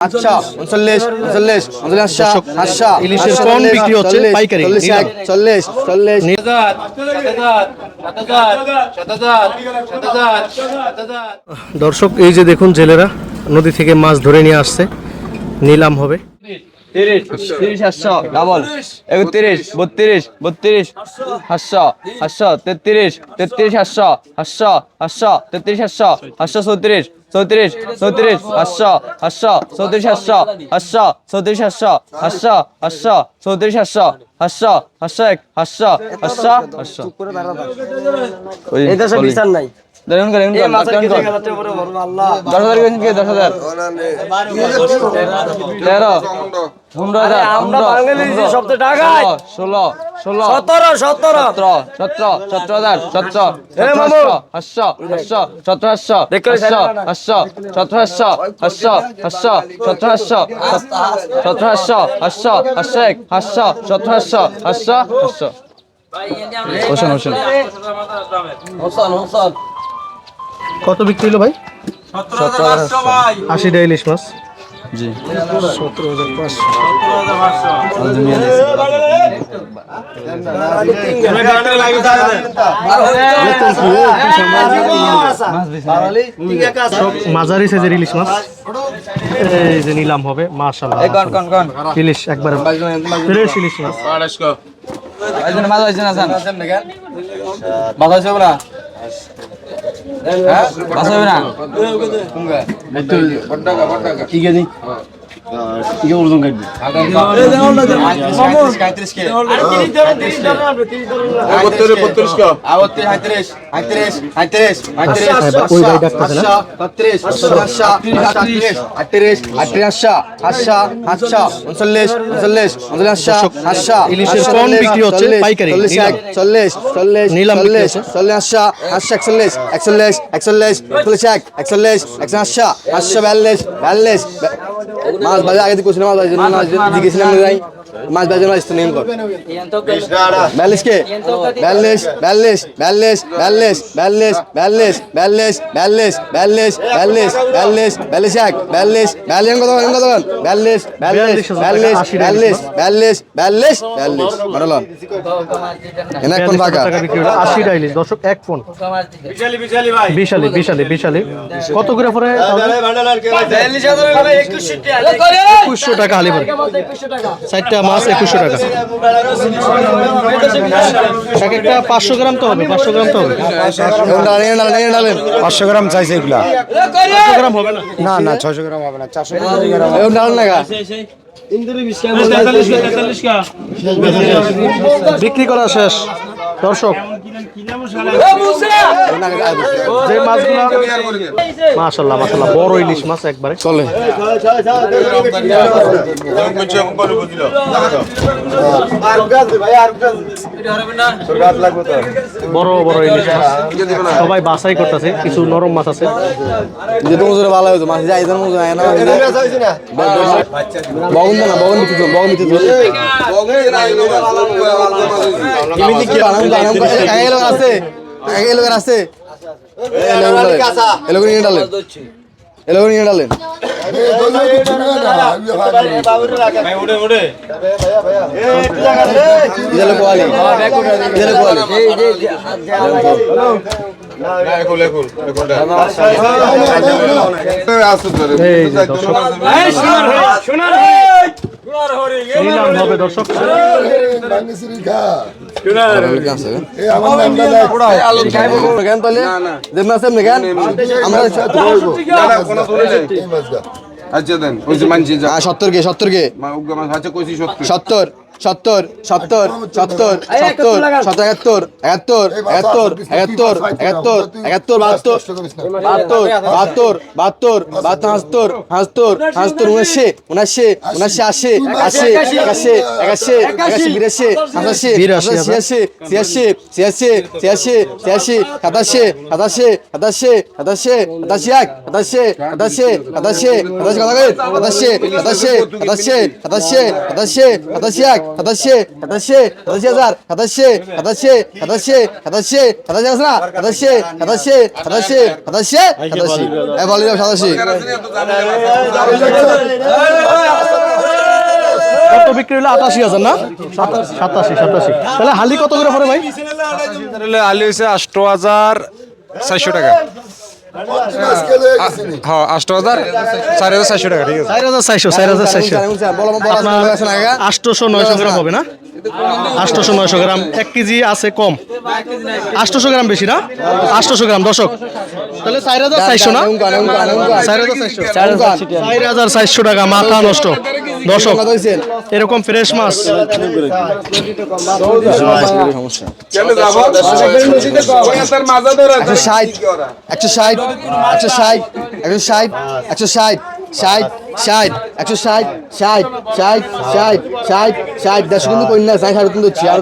আচ্ছা উনচল্লিশ উনচল্লিশ উনচল্লিশ ইলিশের বিক্রি হচ্ছে? পাইকারি, চল্লিশ এক, চল্লিশ চল্লিশ। দর্শক এই যে দেখুন জেলেরা নদী থেকে মাছ ধরে নিয়ে আসছে নিলাম হবে। তিরিশ তিরিশ সাতশো ডাবল একত্রিশ বত্রিশ বত্রিশ সাতশো সাতশো তেত্রিশ তেত্রিশ সাতশো সাতশো সাতশো তেত্রিশ সাতশো সাতশো চৌত্রিশ চৌত্রিশ চৌত্রিশ সাতশো সাতশো চৌত্রিশ সাতশো সাতশো চৌত্রিশ সাতশো সাতশো সাতশো চৌত্রিশ সাতশো সাতশো সাতশো এক সাতশো সাতশো সাতশো। নাই। ষোলো ষোলো সতেরো সতেরো। সতেরো সতেরো হাজার সতেরো হাসশো হাসশো সতেরো হাসশো হাসশো হাসশো সতেরো হাসশো হাসশো হাসশো সতেরো হাসশো সতেরো হাসশো হাসশো হাসশো এক হাসশো সতেরো হাসশো হাসশো হাসশো হোসেন হোসেন হোসেন হোসেন। কত বিক্রি হলো ভাই? আশিটা ইলিশ মাছ। জি। সতেরো হাজার পাঁচশো মাঝারি সাইজের ইলিশ মাছ। এই যে নিলাম হবে কন ইলিশ একবারে ফ্রেশ ইলিশ মাছ। মাছ হয়েছে না মাছ হয়েছে না হ্যাঁ? বাস হবে না? কি গেছি ইয়ে ওজন কাটবে। একচল্লিশ একচল্লিশ একচল্লিশ এক একচল্লিশ একশো আশা আটশো বিয়াল্লিশ বিয়াল্লিশ মাছ বাজার আগে দিকে মাছ বাজার জিজ্ঞেসিলাম নাই মাছ মাছ তো কে এক কত মারলন এনে কোন দর্শক এক ফোন বিশালি বিশালি বিশালি করে পরে একুশশো টাকা হালি পরে চারটা মাছ একুশশো টাকা। এক একটা পাঁচশো গ্রাম তো হবে পাঁচশো গ্রাম তো হবে। পাঁচশো গ্রাম চাইছে এগুলা। পাঁচশো গ্রাম হবে না? না গ্রাম হবে না চারশো গ্রাম না গা বিক্রি করা শেষ। দর্শক যে মাছগুলো মাশাল্লাহ মাশাল্লাহ বড় ইলিশ মাছ একবারে চলে বড় বড় ইলিশ মাছ সবাই বাছাই করতেছে কিছু নরম মাছ আছে যেহেতু মজুরে ভালো হতো মাছ যাই মজুর আয় না বগন না বগন বিক্রি করুন বগন কাকা এলোক আছে কাকা এলোক আছে এলোক নিয়ে ডালেন এলোক নিয়ে দর্শক আচ্ছা দেন সত্তর কে? সত্তর। কে সত্তর। সত্তর সত্তর সত্তর সত্তর সত্তর একাত্তর একাত্তর একাত্তর একাত্তর একাত্তর একাত্তর বাহাত্তর বাহাত্তর বাহাত্তর বাহাত্তর বাহাত্তর হাসতর হাসতর হাসতর উনাশি উনাশি উনাশি আশি আশি একাশি একাশি একাশি বিরাশি সাতাশি ছিয়াশি ছিয়াশি ছিয়াশি ছিয়াশি ছিয়াশি সাতাশি সাতাশি সাতাশি সাতাশি সাতাশি এক সাতাশি সাতাশি সাতাশি সাতাশি কথা সাতাশি সাতাশি সাতাশি সাতাশি সাতাশি সাতাশি এক সাতাশে সাতাশে সাতাশি হাজার সাতাশে সাতাশে সাতাশে সাতাশে সাতাশি আছে না সাতাশে সাতাশে সাতাশে সাতাশে সাতাশি। এ বলে সাতাশি। কত বিক্রি হলো? আটাশি হাজার না? সাতাশি সাতাশি। তাহলে হালি কত করে পড়ে ভাই? আলি হয়েছে আষ্ট হাজার চারশো টাকা। হ্যাঁ আষ্ট হাজার চার হাজার চারশো টাকা ঠিক আছে চার হাজার চারশো চার হাজার চারশো বলো বলো না আগা আটশোশো নয়শো গ্রাম হবে না আটশোশো নয়শো গ্রাম এক কেজি আছে কম আটশোশো গ্রাম বেশি না আটশোশো গ্রাম দশক তাহলে চার হাজার চারশো না চার হাজার চারশো চার হাজার চারশো টাকা মাথা নষ্ট দশক এরকম ফ্রেশ মাছ। একশো ষাট একশো ষাট একশো ষাট একশো ষাট একশো ষাট ষাট। ষাট একশো ষাট ষাট ষাট ষাট ষাট ষাট দেড়শো কিন্তু কন্যা ষাট সাড়ে তিন দিচ্ছি আর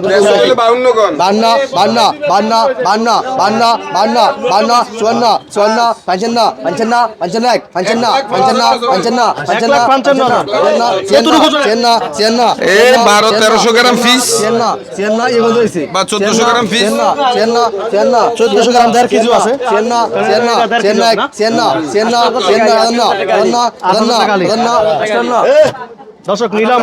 বাউন্ন গন বান্না বান্না বান্না বান্না বান্না বান্না বান্না চুয়ান্ন চুয়ান্ন পঞ্চান্ন পঞ্চান্ন পঞ্চান্ন এক পঞ্চান্ন পঞ্চান্ন পঞ্চান্ন পঞ্চান্ন পঞ্চান্ন চিয়ান্ন চিয়ান্ন বারো তেরোশো গ্রাম fish। চিয়ান্ন চিয়ান্ন এগুলো হয়েছে বা 1400 গ্রাম। চিয়ান্ন চিয়ান্ন চিয়ান্ন চোদ্দশো গ্রাম দেড় কেজি আছে চিয়ান্ন চিয়ান্ন দেড় চিয়ান্ন কেজি এক না? চিয়ান্ন চিয়ান্ন Lan ne? Lan ne? দর্শক নিলাম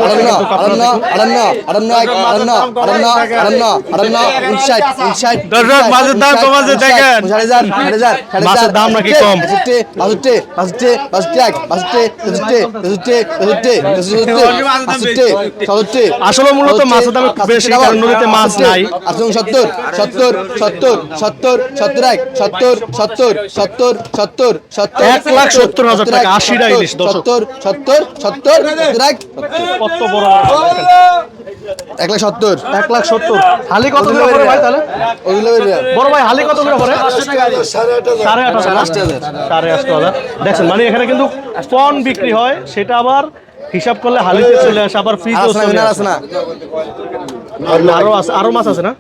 আসলে মূলত মাছের দাম বেশি নদীতে মাছ নাই সত্তর সত্তর সত্তর সত্তর সত্তর এক সত্তর সত্তর সত্তর সত্তর সত্তর এক লাখ সত্তর হাজার টাকা আশি টাকা সত্তর সত্তর সত্তর সত্তর এক কত বড় বড় এক লাখ সত্তর। এক লাখ সত্তর। হালি কত করে পড়ে ভাই তাহলে? ওগুলো বড় ভাই হালি কত করে পড়ে? সাড়ে আট হাজার। সাড়ে আট হাজার। দেখছেন মানে এখানে কিন্তু পণ বিক্রি হয় সেটা আবার হিসাব করলে হালিতে চলে আসে আবার ফ্রিজ চলে আসে। না। আর আরও আছে আরও মাছ আছে না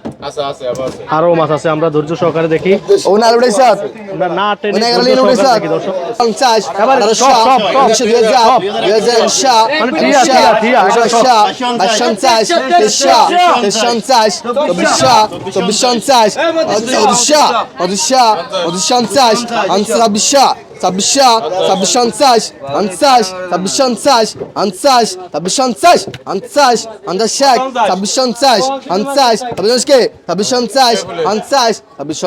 আরও মাছ আছে আমরা ধৈর্য সহকারে দেখি ওনার উড়াই সাত ওনার না টেনে ওনার উড়াই সাত 50 এবার সব সব সব 2000 2000 মানে টিয়া টিয়া টিয়া 50 50 50 50 50 50 50 50 50 50 50 50 50 50 50 50 50 50 50 50 50 ছাব্বিশ ছাব্বিশ পঞ্চাশ পঞ্চাশ ছাব্বিশ পঞ্চাশ ষাট ছাব্বিশ পঞ্চাশ পঞ্চাশ ছাব্বিশ কে ছাব্বিশ পঞ্চাশ পঞ্চাশ। ছাব্বিশ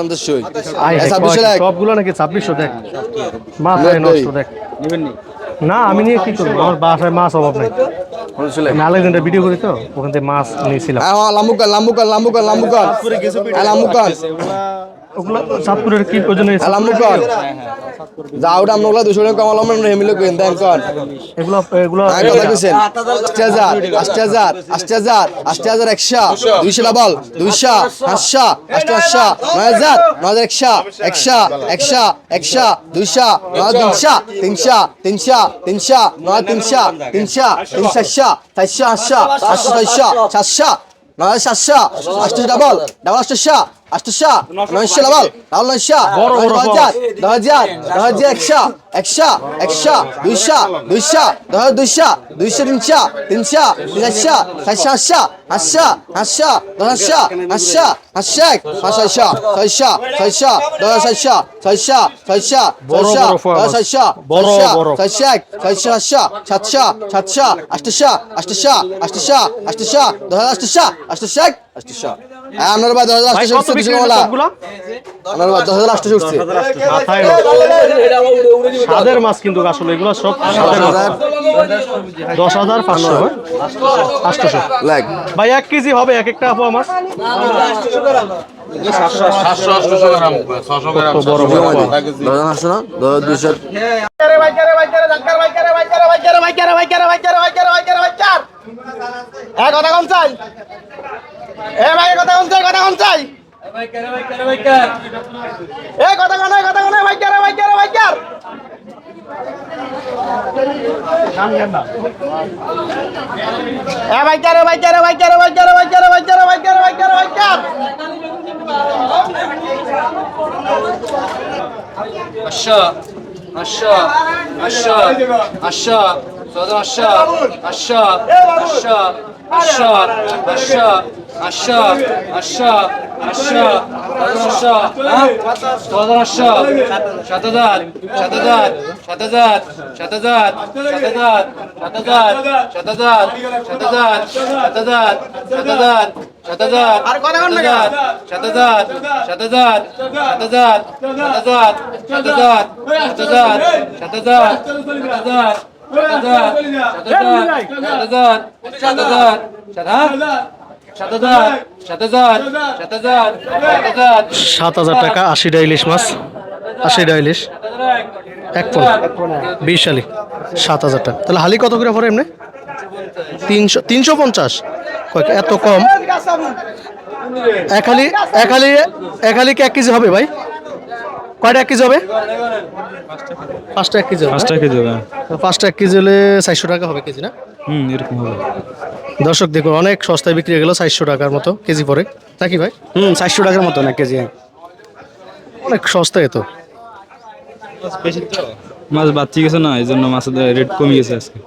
আয় হে, ছাব্বিশ কয়, লাখ সবগুলো নাকি ছাব্বিশশো দেখ? মাথায় নষ্ট দেখ। না আমি নিয়ে কি করব? আমার বাসায় মাছ অভাব নাই। আলেকজান্ডার ভিডিও করি তো ওখান থেকে মাছ নিয়েছিলাম। লাম্বুকান লাম্বুকান লাম্বুকান লাম্বুকান লাম্বুকান ওগুলো চাঁদপুরের কি প্রয়োজন হয়েছে লাম্বুকান যা ওটা আমরা ওগুলা দুশো টাকা কমালাম আমরা হেমিলে কেন দেন কন এগুলো এগুলো হ্যাঁ কথা কইছেন। আশি হাজার আশি হাজার আশি হাজার আশি হাজার একশো দুইশো ডাবল দুইশো পাঁচশো আশি আটশো নয় হাজার নয় হাজার একশো একশো একশো একশো দুইশো নয় তিনশো তিনশো তিনশো তিনশো নয় তিনশো তিনশো তিনশো চারশো চারশো আটশো আটশো ছয়শো সাতশো নয় আটশো ডাবল ডাবল আটশো আটশো নয়শো ডাবল ডাবল নয়শো বড় বড় দশ হাজার দশ হাজার দশ হাজার একশো একশো একশো দুইশো দুইশো দশ দুইশো দুইশো তিনশো তিনশো তিনশো চারশো আটশো আটশো আটশো দশ আটশো আটশো এক পাঁচ ছয়শো ছয়শো ছয়শো দশ ছয়শো ছয়শো ছয়শো ছয়শো দশ ছয়শো ছয়শো ছয়শো এক ছয়শো সাতশো সাতশো সাতশো আটশো আটশো আটশো আটশো দশ আটশো আটশো এক আটশো আপনার বা দশ হাজার আটশো উঠছে আপনার বা দশ হাজার সাদের মাছ কিন্তু দশ হাজার পাঁচশো আটশোশো ভাই এক কেজি হবে এক একটা এ ভাই কথা কম চাই কথা কম চাই এ কথা কম কথা কম ভাই কেরে ভাই কেরে ভাই কের এ ভাই কেরে ভাই কেরে ভাই কেরে ভাই কেরে ভাই কেরে ভাই কেরে ভাই কেরে ভাই কেরে ভাই কের আশা আশা আশা আশা চৌদ্দ আশা আশা আশা আটশো আটশো আটশো আটশো আটশো আটশো ছয় আটশো সাত হাজার সাত হাজার সাত হাজার সাত হাজার সাত হাজার সাত হাজার সাত হাজার সাত হাজার সাত হাজার সাত হাজার সাত হাজার সাত হাজার সাত হাজার সাত হাজার টাকা আশি ডাইলিশ মাছ আশি ডাইলিশ এক ফোন বিশ আলি সাত হাজার টাকা। তাহলে হালি কত করে পরে এমনি? তিনশো তিনশো পঞ্চাশ। এত কম? এক হালি এক হালি এক হালি কি এক কেজি হবে ভাই? কয়টা এক কেজি হবে? পাঁচটা এক কেজি পাঁচটা এক কেজি হবে। পাঁচটা এক কেজি হলে চারশো টাকা হবে কেজি না? হুম এরকম হবে। দর্শক দেখুন অনেক সস্তায় বিক্রি হয়ে গেল চারশো টাকার মতো কেজি পরে। নাকি ভাই? হুম চারশো টাকার মতো না কেজি। অনেক সস্তায় তো। মাছ বাচ্চি গেছে না এই জন্য মাছের রেট কমে গেছে আজকে।